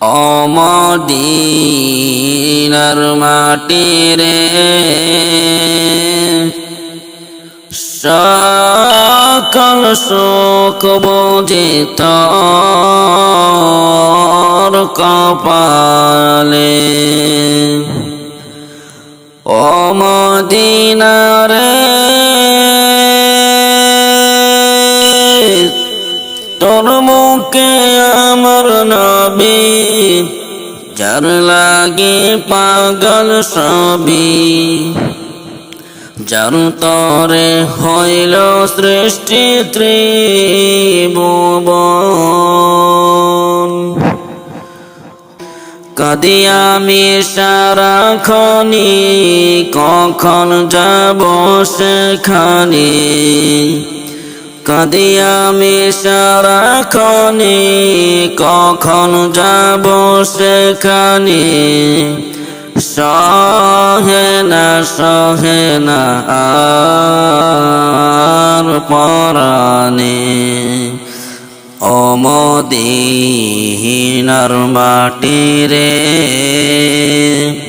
অমদিনার মাটি রে। সকল সুখ বুঝি তোর কপালে। ও তোর মুখে আমার নবী, যার লাগে পাগল সবই। যার তরে হইল সৃষ্টি ত্রিভুবন। কদি আমি সারাক্ষণি কখন যাব সেখানে? কদি আমি সারাক্ষণি কখন যাব সেখানে? সহে না সহে না আর পরাণে। মাটি রে